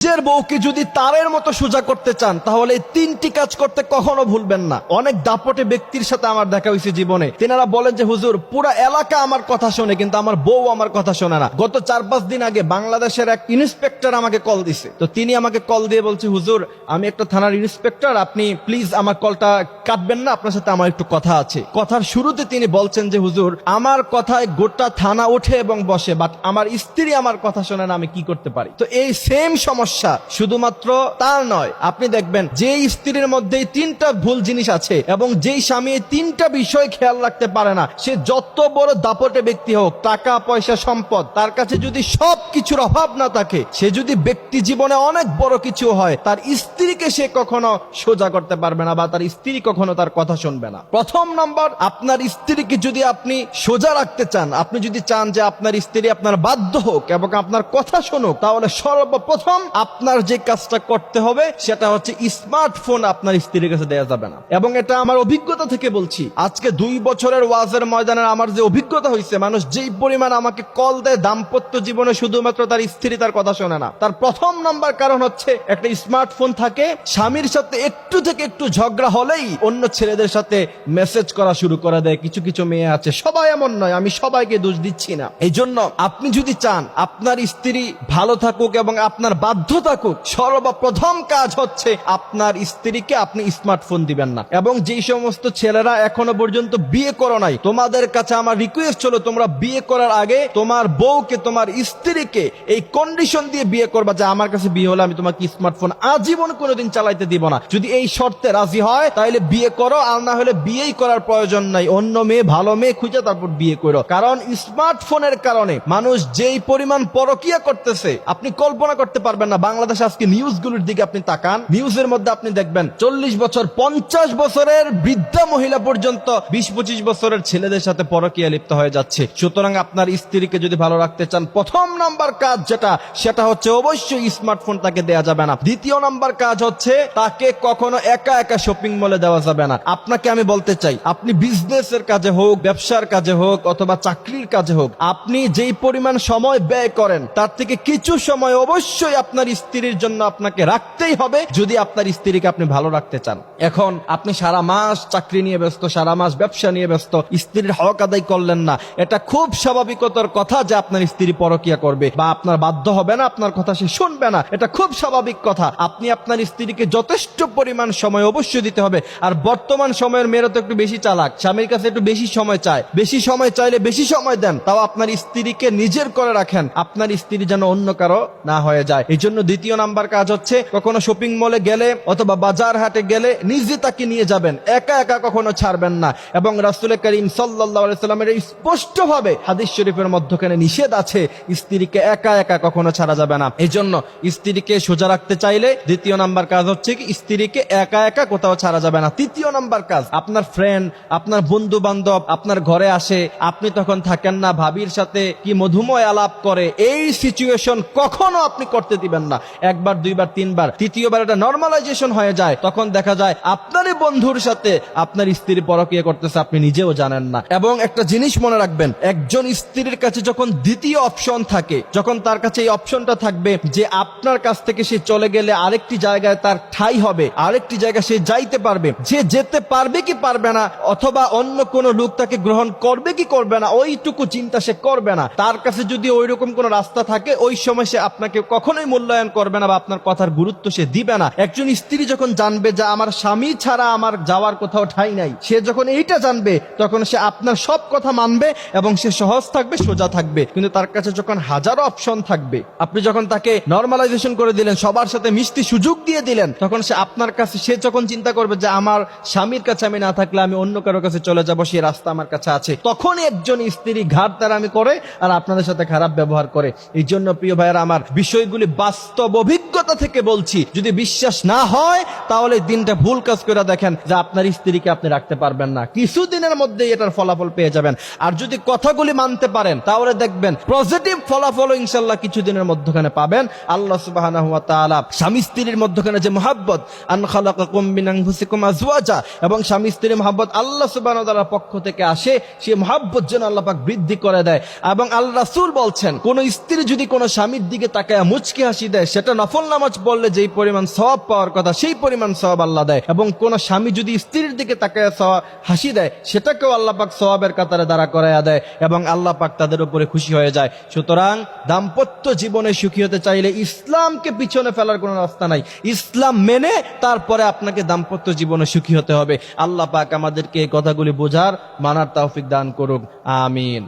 নিজের বউকে যদি তারের মতো সোজা করতে চান, তাহলে এই তিনটি কাজ করতে কখনো ভুলবেন না। অনেক দাপটে ব্যক্তির সাথে আমার দেখা হয়েছে জীবনে। তেনারা বলেন যে, হুজুর, পুরো এলাকা আমার কথা শোনে, কিন্তু আমার বউ আমার কথা শোনে না। গত চার পাঁচ দিন আগে বাংলাদেশের এক ইন্সপেক্টর আমাকে কল দিছে। তো তিনি আমাকে কল দিয়ে বলছে, হুজুর, আমি একটা থানার ইন্সপেক্টর, আপনি প্লিজ আমার কলটা কাটবেন না, আপনার সাথে আমার একটু কথা আছে। কথার শুরুতে তিনি বলছেন যে, হুজুর, আমার কথায় গোটা থানা ওঠে এবং বসে, বাট আমার স্ত্রী আমার কথা শোনে না, আমি কি করতে পারি? তো এই সেম সমস্যা শুধুমাত্র তার নয়, আপনি দেখবেন যে স্ত্রীর মধ্যে তিনটা ভুল জিনিস আছে এবং যেই স্বামী তিনটা বিষয় খেয়াল রাখতে পারে না, সে যত বড় দাপটে ব্যক্তি হোক, টাকা, পয়সা, সম্পদ, তার কাছে যদি সব কিছুর অভাব না থাকে, সে যদি ব্যক্তি জীবনে অনেক বড় কিছু হয়, তার স্ত্রীকে সে কখনো সোজা করতে পারবে না বা তার স্ত্রী কখনো তার কথা শুনবে না। প্রথম নম্বর, আপনার স্ত্রীকে যদি আপনি সোজা রাখতে চান, আপনি যদি চান যে আপনার স্ত্রী আপনার বাধ্য হোক এবং আপনার কথা শুনুক, তাহলে সর্বপ্রথম আপনার যে কাজটা করতে হবে, সেটা হচ্ছে স্মার্টফোন আপনার স্ত্রীর কাছে দেওয়া যাবে না। এবং এটা আমার অভিজ্ঞতা থেকে বলছি। আজকে দুই বছরের ওয়াজের ময়দানে আমার যে অভিজ্ঞতা হয়েছে, মানুষ যেই পরিমাণ আমাকে কল দেয়, দাম্পত্য জীবনে শুধুমাত্র তার স্ত্রী তার কথা শোনে না। তার প্রথম নাম্বার কারণ হচ্ছে, একটা স্মার্টফোন থাকে, স্বামীর সাথে একটু থেকে একটু ঝগড়া হলেই অন্য ছেলেদের সাথে মেসেজ করা শুরু করে দেয়, কিছু কিছু মেয়ে আছে। সবাই এমন নয়, আমি সবাইকে দোষ দিচ্ছি না। এই জন্য আপনি যদি চান, আপনার স্ত্রী ভালো থাকুক এবং আপনার বাধ্য থাকুক সর্বপ্রথম কাজ হচ্ছে আপনার স্ত্রীকে আপনি স্মার্টফোন দিবেন না। এবং সমস্ত ছেলেরা এখনও পর্যন্ত বিয়ে করো নাই, তোমাদের কাছে আমার রিকোয়েস্ট হলো তোমরা বিয়ে করার আগে তোমার বউকে, তোমার স্ত্রীকে এই কন্ডিশন দিয়ে বিয়ে করবা যে আমার কাছে বিয়ে হলে আমি তোমাকে স্মার্টফোন আজীবন কোনোদিন চালাইতে দিব না। যদি এই শর্তে রাজি হয় তাহলে বিয়ে করো, আর না হলে বিয়েই করার প্রয়োজন নাই। অন্য মেয়ে, ভালো মেয়ে খুঁজে তারপর বিয়ে করো। কারণ স্মার্টফোনের কারণে মানুষ যেই পরিমাণ পরকিয়া করতেছে, আপনি কল্পনা করতে পারবেন না বাংলাদেশ আজকে নিউজগুলোর দিকে আপনি তাকান। নিউজের মধ্যে আপনি দেখবেন চল্লিশ বছর, পঞ্চাশ বছরের বৃদ্ধা মহিলা পর্যন্ত বিশ পঁচিশ বছরের ছেলেদের সাথে পরকিয়া লিপ্ত হয়ে যাচ্ছে। সুতরাং আপনার স্ত্রীকে যদি ভালো রাখতে চান, প্রথম নাম্বার কাজ যেটা, সেটা হচ্ছে অবশ্যই স্মার্টফোন তাকে দেওয়া যাবে না। দ্বিতীয় নাম্বার কাজ হচ্ছে, তাকে কখনো একা একা শপিং মলে দেওয়া যাবে না। আপনাকে আমি বলতে চাই, আপনি বিজনেসের কাজে হোক, ব্যবসার কাজে হোক, অথবা চাকরির কাজে হোক, আপনি যেই পরিমাণ সময় ব্যয় করেন, তার থেকে কিছু সময় অবশ্যই আপনার স্ত্রীর জন্য আপনাকে রাখতেই হবে যদি আপনার স্ত্রীকে আপনি ভালো রাখতে চান। এখন আপনি সারা মাস চাকরি নিয়ে ব্যস্ত, সারা মাস ব্যবসা নিয়ে ব্যস্ত, স্ত্রীর হক আদায় করলেন না। এটা খুব স্বাভাবিকতার কথা যে আপনার স্ত্রী পরকিয়া করবে বা আপনার বাধ্য হবে না, আপনার কথা সে শুনবে না। এটা খুব স্বাভাবিক কথা। আপনি আপনার স্ত্রীকে যথেষ্ট পরিমাণ সময় অবশ্যই দিতে হবে। আর বর্তমান সময়ের মেয়েরা তো একটু বেশি চালাক, স্বামীর কাছে একটু বেশি সময় চায়। বেশি সময় চাইলে বেশি সময় দেন, তাও আপনার স্ত্রীকে নিজের করে রাখেন। আপনার স্ত্রী যেন অন্য কারও না হয়ে যায়। এই দ্বিতীয় নাম্বার কাজ হচ্ছে কখনো শপিং মলে গেলে অথবা বাজার হাটে গেলে নিজে তাকে নিয়ে যাবেন। একা একা কখনো ছাড়বেন না। এবং রাসুল করিম সাল্লাহ সাল্লামের স্পষ্ট ভাবে হাদিস শরীফের মধ্যখানে নিষেধ আছে, স্ত্রীকে একা একা কখনো ছাড়া যাবে না। এই জন্য স্ত্রীকে সোজা রাখতে চাইলে দ্বিতীয় নাম্বার কাজ হচ্ছে কি, স্ত্রীকে একা একা কোথাও ছাড়া যাবে না। তৃতীয় নাম্বার কাজ, আপনার ফ্রেন্ড আপনার বন্ধু বান্ধব আপনার ঘরে আসে, আপনি তখন থাকেন না, ভাবির সাথে কি মধুময় আলাপ করে, এই সিচুয়েশন কখনো আপনি করতে দিবেন না। একবার, দুইবার, তিনবার। তৃতীয়বার এটা নর্মালাইজেশন হয়ে যায়, তখন দেখা যায় আপনারই বন্ধুর সাথে আপনার স্ত্রী পরকিয়া করতেছে, আপনি নিজেও জানেন না। এবং একটা জিনিস মনে রাখবেন, একজন স্ত্রীর কাছে যখন দ্বিতীয় অপশন থাকে, যখন তার কাছে এই অপশনটা থাকবে যে আপনার কাছ থেকে সে চলে গেলে আরেকটি জায়গায় তার ঠাই হবে, আরেকটি জায়গায় সে যাইতে পারবে। যে যেতে পারবে কি পারবে না, অথবা অন্য কোনো লোক তাকে গ্রহণ করবে কি করবে না, ওইটুকু চিন্তা সে করবে না। তার কাছে যদি ওই রকম কোনো রাস্তা থাকে, ওই সময় সে আপনাকে কখনোই মূল্যায়ন করবে না বা আপনার কথার গুরুত্ব সে দিবে না। একজন স্ত্রী যখন জানবে যে আমার স্বামী ছাড়া আমার যাওয়ার কোথাও ঠাই নাই, সে যখন এইটা জানবে, তখন সে আপনার সব কথা মানবে এবং সে সহজ থাকবে, সোজা থাকবে। কিন্তু তার কাছে যখন হাজারো অপশন থাকবে, আপনি যখন তাকে নর্মালাইজেশন করে দিলেন, সবার সাথে মিষ্টি সুযোগ দিয়ে দিলেন, তখন সে আপনার কাছে, সে যখন চিন্তা করবে যে আমার স্বামীর কাছে আমি না থাকলে আমি অন্য কারও কাছে চলে যাব সেই রাস্তা আমার কাছে আছে। তখন একজন স্ত্রী ঘাট তারা আমি করে আর আপনাদের সাথে খারাপ ব্যবহার করে। এই জন্য প্রিয় ভাইয়েরা, আমার বিষয়গুলি বাস্তব অভিজ্ঞতা থেকে বলছি, যদি বিশ্বাস না হয়, তাহলে দিনটা ভুল কাজ করে দেখেন যে আপনার স্ত্রীকে আপনি রাখতে পারবেন না। কিছুদিনের মধ্যে এটার ফলাফল পেয়ে যাবেন। আর যদি কথাগুলি মানতে পারেন, তাহলে দেখবেন পজিটিভ ফলাফল ইনশাল্লাহ কিছুদিনের মধ্যখানে পাবেন। আল্লাহ সুবাহ স্বামী স্ত্রীর মধ্যখানে যে মহাব্বত এবং স্বামী স্ত্রীর মহাব্বত আল্লাহ তাআলার পক্ষ থেকে আসে, সে মহাব্বত যেন আল্লাপাক বৃদ্ধি করে দেয়। এবং আল্লাহ রাসূল বলছেন, কোন স্ত্রী যদি কোন স্বামীর দিকে তাকায় মুচকি হাসি হাসি দেয়, সেটা নফল নামাজ পড়লে যেই পরিমাণ সওয়াব পাওয়ার কথা, সেই পরিমাণ সওয়াব আল্লাহ দেয়। এবং কোন স্বামী যদি স্ত্রীর দিকে সওয়া- হাসি দেয়, সেটাকেও আল্লাহ পাক সওয়াবের কাতারে দাঁড়া করাইয়া দেয় এবং আল্লাহ পাক তাদের উপরে খুশি হয়ে যায়। সুতরাং দাম্পত্য জীবনে সুখী হতে চাইলে ইসলামকে পিছনে ফেলার কোনো রাস্তা নাই। ইসলাম মেনে তারপরে আপনাকে দাম্পত্য জীবনে সুখী হতে হবে। আল্লাহ পাক আমাদেরকে এই কথাগুলি বোঝার মানার তৌফিক দান করুক। আমিন।